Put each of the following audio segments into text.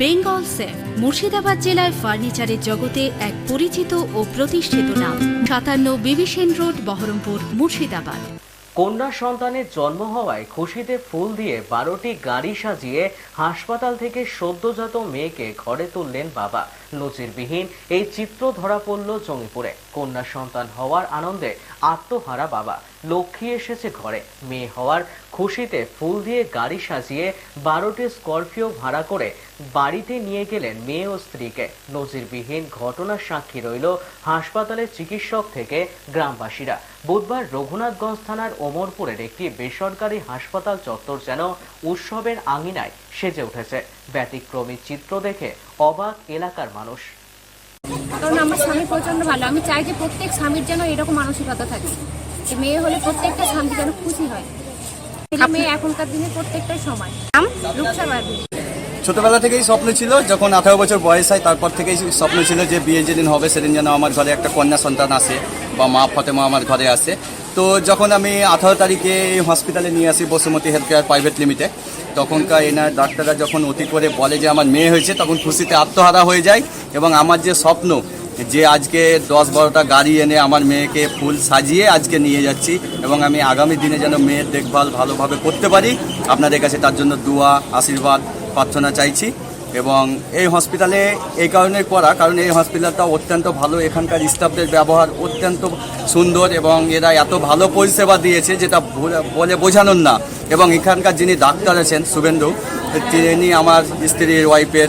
Bengal safe, Murshidabad জেলায় ফার্নিচারের জগতে এক পরিচিত ও প্রতিষ্ঠিত নাম। সাতান্ন বিবিসেন রোড, বহরমপুর, মুর্শিদাবাদ। কন্যা সন্তানের জন্ম হওয়ায় খুশিতে ফুল দিয়ে বারোটি গাড়ি সাজিয়ে হাসপাতাল থেকে সদ্যজাত মেয়েকে ঘরে তুললেন বাবা। নজিরবিহীন এই চিত্র ধরা পড়ল জঙ্গিপুরে। কন্যা সন্তান হওয়ার আনন্দে আত্মহারা বাবা। লক্ষ্মী এসেছে ঘরে। মেয়ে হওয়ার খুশিতে ফুল দিয়ে গাড়ি সাজিয়ে বারোটি স্করপিও ভাড়া করে বাড়িতে নিয়ে গেলেন মেয়ে ও স্ত্রীকে। নজিরবিহীন ঘটনার সাক্ষী রইল হাসপাতালের চিকিৎসক থেকে গ্রামবাসীরা। বুধবার রঘুনাথগঞ্জ থানার ওমরপুরের একটি বেসরকারি হাসপাতাল চত্বর যেন উৎসবের আঙিনায় সেজে উঠেছে। ব্যতিক্রমী চিত্র দেখে অবাক এলাকার মানুষ। কারণ আমার স্বামী প্রচণ্ড ভালো। আমি চাই যে প্রত্যেক স্বামীর যেন এরকম মানসিকতা থাকে। মেয়ে হলে প্রত্যেকটা স্বামী যেন খুশি হয়। মেয়ে এখনকার দিনে প্রত্যেকটাই সমান। রূপসা বাড়বে ছোটবেলা থেকেই স্বপ্ন ছিল যখন আঠারো বছর বয়স হয় তারপর থেকেই স্বপ্ন ছিল যে বিয়ে যেদিন হবে সেদিন যেন আমার ঘরে একটা কন্যা সন্তান আসে বা মা ফতেমা আমার ঘরে আসে। তো যখন আমি আঠারো তারিখে এই হসপিটালে নিয়ে আসি Basumati health care private limited তখনকার এনার ডাক্তাররা যখন অতি করে বলে যে আমার মেয়ে হয়েছে তখন খুশিতে আত্মহারা হয়ে যায় এবং আমার যে স্বপ্ন যে আজকে দশ বারোটা গাড়ি এনে আমার মেয়েকে ফুল সাজিয়ে আজকে নিয়ে যাচ্ছি এবং আমি আগামী দিনে যেন মেয়ের দেখভাল ভালোভাবে করতে পারি, আপনাদের কাছে তার জন্য দোয়া, আশীর্বাদ, প্রার্থনা চাইছি এবং এই হসপিটালে এই কারণে করা, কারণ এই হসপিটালটা অত্যন্ত ভালো, এখানকার স্টাফদের ব্যবহার অত্যন্ত সুন্দর এবং এরা এত ভালো পরিষেবা দিয়েছে যেটা বলে- বোঝানোর না এবং এখানকার যিনি ডাক্তার আছেন শুভেন্দু, তিনি আমার স্ত্রীর ওয়াইফের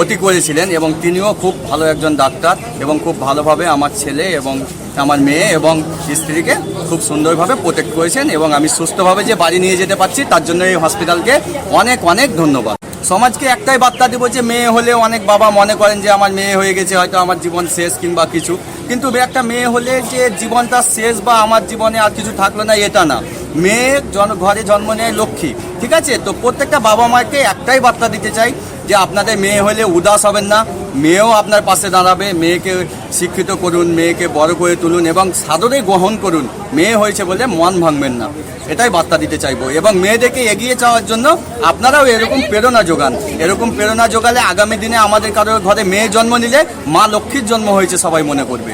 অতি করেছিলেন এবং তিনিও খুব ভালো একজন ডাক্তার এবং খুব ভালোভাবে আমার ছেলে এবং আমার মেয়ে এবং স্ত্রীকে খুব সুন্দরভাবে প্রোটেক্ট করেছেন এবং আমি সুস্থভাবে যে বাড়ি নিয়ে যেতে পারছি, তার জন্য এই হসপিটালকে অনেক অনেক ধন্যবাদ। সমাজকে একটাই বার্তা দেবো যে, মেয়ে হলে অনেক বাবা মনে করেন যে, আমার মেয়ে হয়ে গেছে, হয়তো আমার জীবন শেষ কিংবা কিছু। কিন্তু একটা মেয়ে হলে যে জীবনটা শেষ বা আমার জীবনে আর কিছু থাকল না, এটা না। মেয়ে জন, ঘরে জন্ম নেয় লক্ষ্মী, ঠিক আছে? তো প্রত্যেকটা বাবা মাকে একটাই বার্তা দিতে চাই যে আপনাদের মেয়ে হলে উদাস হবেন না। মেয়েও আপনার পাশে দাঁড়াবে, মেয়েকে শিক্ষিত করুন, মেয়েকে বড় করে তুলুন এবং সাদরে গ্রহণ করুন। মেয়ে হয়েছে বলে মন ভাঙবেন না। এটাই বার্তা দিতে চাইব। এবং মেয়েদেরকে এগিয়ে যাওয়ার জন্য আপনারাও এরকম প্রেরণা যোগান। এরকম প্রেরণা যোগালে আগামী দিনে আমাদের কারোর ঘরে মেয়ে জন্ম নিলে মা লক্ষ্মীর জন্ম হয়েছে সবাই মনে করবে।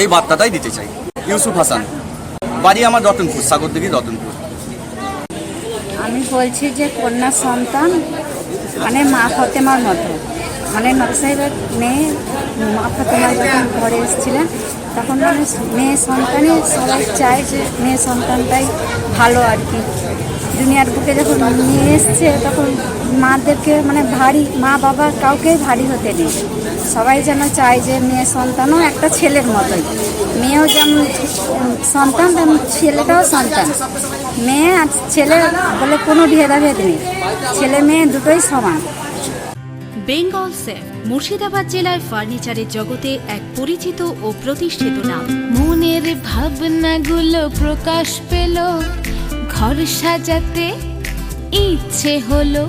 এই বার্তাটাই দিতে চাই। ইউসুফ হাসান, বাড়ি আমার রতনপুর, সাগরদিঘি রতনপুর। আমি বলছি যে কন্যা সন্তান মানে মা ফতেমার মতো। মানে নকশাইবের মেয়ে, মা ফতেমার যখন ঘরে এসেছিলেন তখন মানে মেয়ে সন্তানই সবাই চায় যে মেয়ে সন্তানটাই ভালো আর কি। দুনিয়ার বুকে যখন নিয়ে এসছে, তখন মাদেরকে মানে ভারী, মা বাবা কাউকেই ভারী হতে নেই। সবাই যেন চায় যে মেয়ে সন্তানও একটা ছেলের মতোই। মেয়েও যেমন সন্তান, তেমন ছেলেটাও সন্তান। মেয়ে আর ছেলে বলে কোনো ভেদাভেদ নেই। ছেলে মেয়ে দুটোই সমান। বেঙ্গল সেফ মুর্শিদাবাদ জেলায় ফার্নিচারের জগতে এক পরিচিত ও প্রতিষ্ঠিত নাম। মনের ভাবনাগুলো প্রকাশ পেল, ঘর সাজাতে ইচ্ছে হলো।